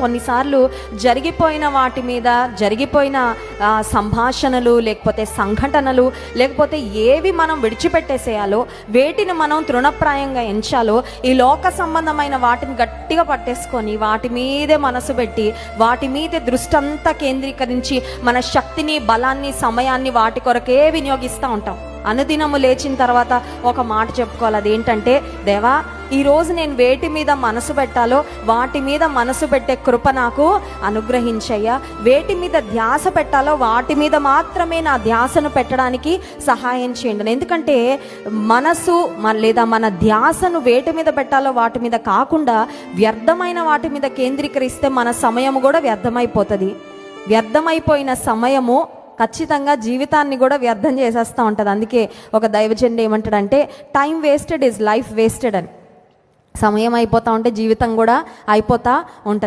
కొన్నిసార్లు జరిగిపోయిన వాటి మీద జరిగిపోయిన సంభాషణలు లేకపోతే సంఘటనలు లేకపోతే ఏవి మనం విడిచిపెట్టేసేయాలో వేటిని మనం తృణప్రాయంగా ఎంచాలో ఈ లోక సంబంధమైన వాటిని గట్టిగా పట్టేసుకొని వాటి మీదే మనసు పెట్టి వాటి మీదే దృష్టి అంతా కేంద్రీకరించి మన శక్తిని బలాన్ని సమయాన్ని వాటి కొరకే వినియోగిస్తూ ఉంటాం. అనుదినము లేచిన తర్వాత ఒక మాట చెప్పుకోవాలి. అదేంటంటే దేవా ఈరోజు నేను వేటి మీద మనసు పెట్టాలో వాటి మీద మనసు పెట్టే కృప నాకు అనుగ్రహించయ్యా. వేటి మీద ధ్యాస పెట్టాలో వాటి మీద మాత్రమే నా ధ్యాసను పెట్టడానికి సహాయం చేయండి. ఎందుకంటే మనసు లేదా మన ధ్యాసను వేటి మీద పెట్టాలో వాటి మీద కాకుండా వ్యర్థమైన వాటి మీద కేంద్రీకరిస్తే మన సమయం కూడా వ్యర్థమైపోతుంది. వ్యర్థమైపోయిన సమయము ఖచ్చితంగా జీవితాన్ని కూడా వ్యర్థం చేసేస్తూ ఉంటుంది. అందుకే ఒక దైవజనుడు ఏమంటాడంటే time wasted is life wasted అని. సమయం అయిపోతూ ఉంటే జీవితం కూడా అయిపోతూ ఉంటుంది.